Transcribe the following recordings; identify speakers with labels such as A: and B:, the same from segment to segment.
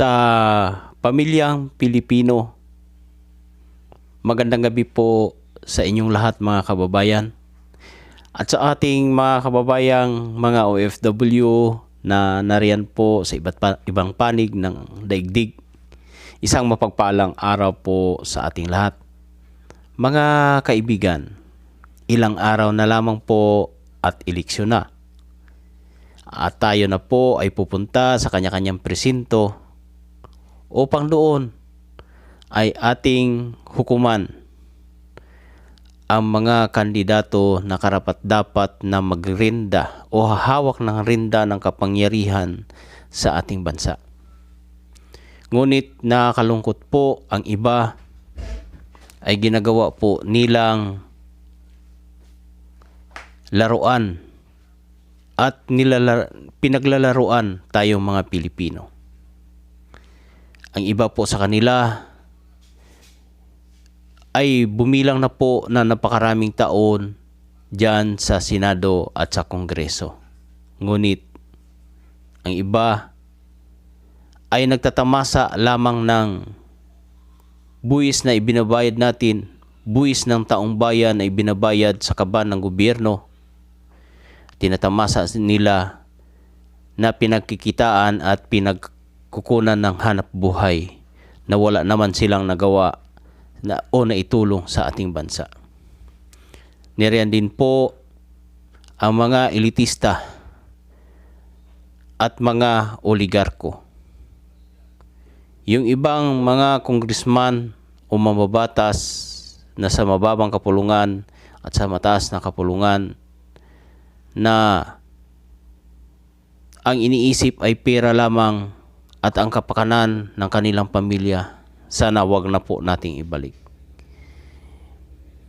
A: sa pamilyang Pilipino. Magandang gabi po sa inyong lahat mga kababayan. At sa ating mga kababayang mga OFW na nariyan po sa iba't pa, ibang panig ng daigdig. Isang mapagpalang araw po sa ating lahat. Mga kaibigan, ilang araw na lamang po at eleksyon na. At tayo na po ay pupunta sa kanya-kanyang presinto upang doon ay ating hukuman ang mga kandidato na karapat dapat na magrinda o hawak ng rinda ng kapangyarihan sa ating bansa. Ngunit nakakalungkot po ang iba ay ginagawa po nilang laruan at nilalar- pinaglalaruan tayong mga Pilipino. Ang iba po sa kanila ay bumilang na po na napakaraming taon dyan sa Senado at sa Kongreso. Ngunit ang iba ay nagtatamasa lamang ng buwis na ibinabayad natin, buwis ng taong bayan na ibinabayad sa kaban ng gobyerno. Tinatamasa nila na pinagkikitaan at pinagkukunan ng hanap buhay na wala naman silang nagawa na o na itulong sa ating bansa. Niriyan din po ang mga elitista at mga oligarko. Yung ibang mga kongresman o mababatas na sa mababang kapulungan at sa mataas na kapulungan na ang iniisip ay pera lamang at ang kapakanan ng kanilang pamilya sana wag na po nating ibalik.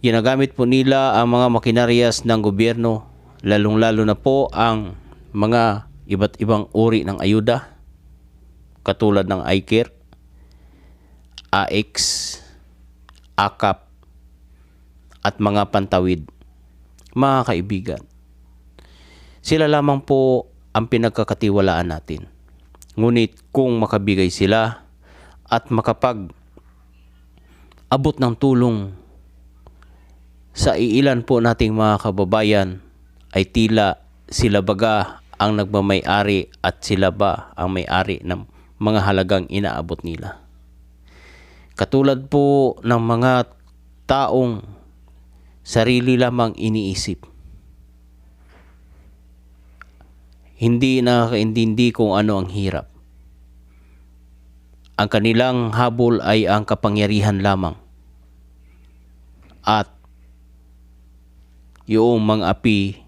A: Ginagamit po nila ang mga makinaryas ng gobyerno, lalong-lalo na po ang mga iba't ibang uri ng ayuda, katulad ng iCare, AX, AKAP, at mga pantawid. Mga kaibigan, sila lamang po ang pinagkakatiwalaan natin. Ngunit kung makabigay sila at makapag abot ng tulong sa iilan po nating mga kababayan ay tila sila baga ang nagmamay-ari at sila ba ang may-ari ng mga halagang inaabot nila. Katulad po ng mga taong sarili lamang iniisip. Hindi nakakaintindi kung ano ang hirap. Ang kanilang habol ay ang kapangyarihan lamang. At yung mga api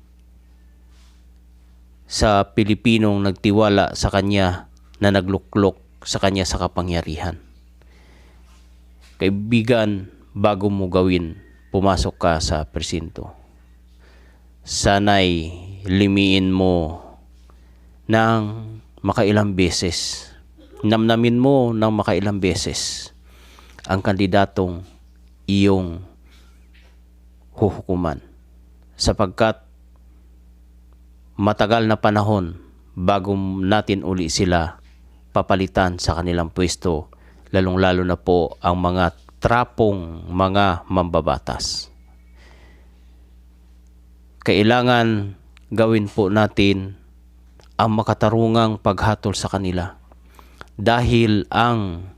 A: sa Pilipinong nagtiwala sa kanya na nagluklok sa kanya sa kapangyarihan. Kaibigan, bago mo gawin, pumasok ka sa presinto. Sanay limiin mo ng makailang beses namnamin mo ng makailang beses ang kandidatong iyong huhukuman sapagkat matagal na panahon bago natin uli sila papalitan sa kanilang pwesto lalong-lalo na po ang mga trapong mga mambabatas. Kailangan gawin po natin ang makatarungang paghatol sa kanila. Dahil ang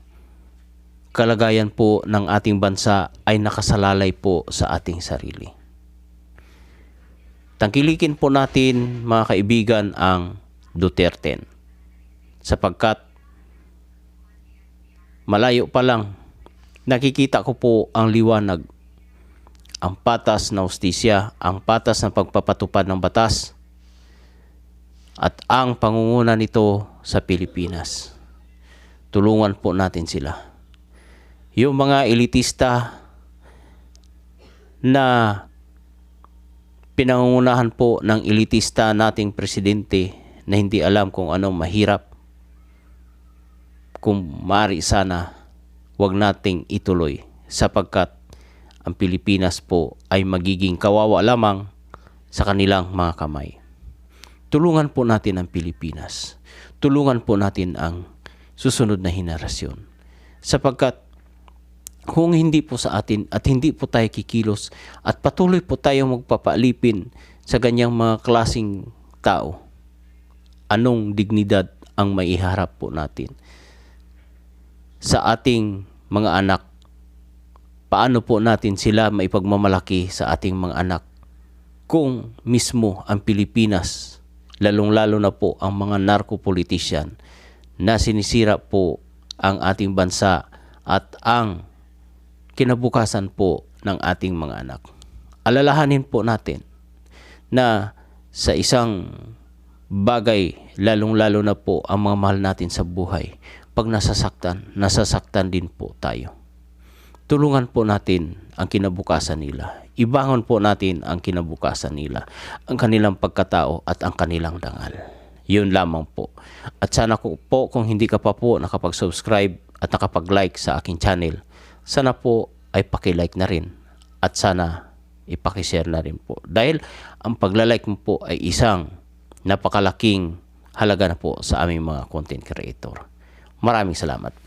A: kalagayan po ng ating bansa ay nakasalalay po sa ating sarili. Tangkilikin po natin mga kaibigan ang Duterte. Sapagkat malayo pa lang nakikita ko po ang liwanag. Ang patas na ustisya, ang patas na pagpapatupad ng batas at ang pangunguna nito sa Pilipinas tulungan po natin sila. Yung mga elitista na pinangungunahan po ng elitista nating presidente na hindi alam kung anong mahirap, kung mari sana, wag nating ituloy sapagkat ang Pilipinas po ay magiging kawawa lamang sa kanilang mga kamay. Tulungan po natin ang Pilipinas. Tulungan po natin ang susunod na henerasyon. Sapagkat kung hindi po sa atin at hindi po tayo kikilos at patuloy po tayo magpapaalipin sa ganyang mga klasing tao, anong dignidad ang maiharap po natin sa ating mga anak? Paano po natin sila maipagmamalaki sa ating mga anak kung mismo ang Pilipinas, lalong-lalo na po ang mga narco-politician na sinisira po ang ating bansa at ang kinabukasan po ng ating mga anak. Alalahanin po natin na sa isang bagay, lalong-lalo na po ang mga mahal natin sa buhay, pag nasasaktan, nasasaktan din po tayo. Tulungan po natin ang kinabukasan nila. Ibangon po natin ang kinabukasan nila, ang kanilang pagkatao at ang kanilang dangal. Yun lamang po. At sana ko po kung hindi ka pa po nakapag-subscribe at nakapag-like sa aking channel, sana po ay paki-like na rin at sana ipaki-share na rin po. Dahil ang pagla-like mo po ay isang napakalaking halaga na po sa aming mga content creator. Maraming salamat.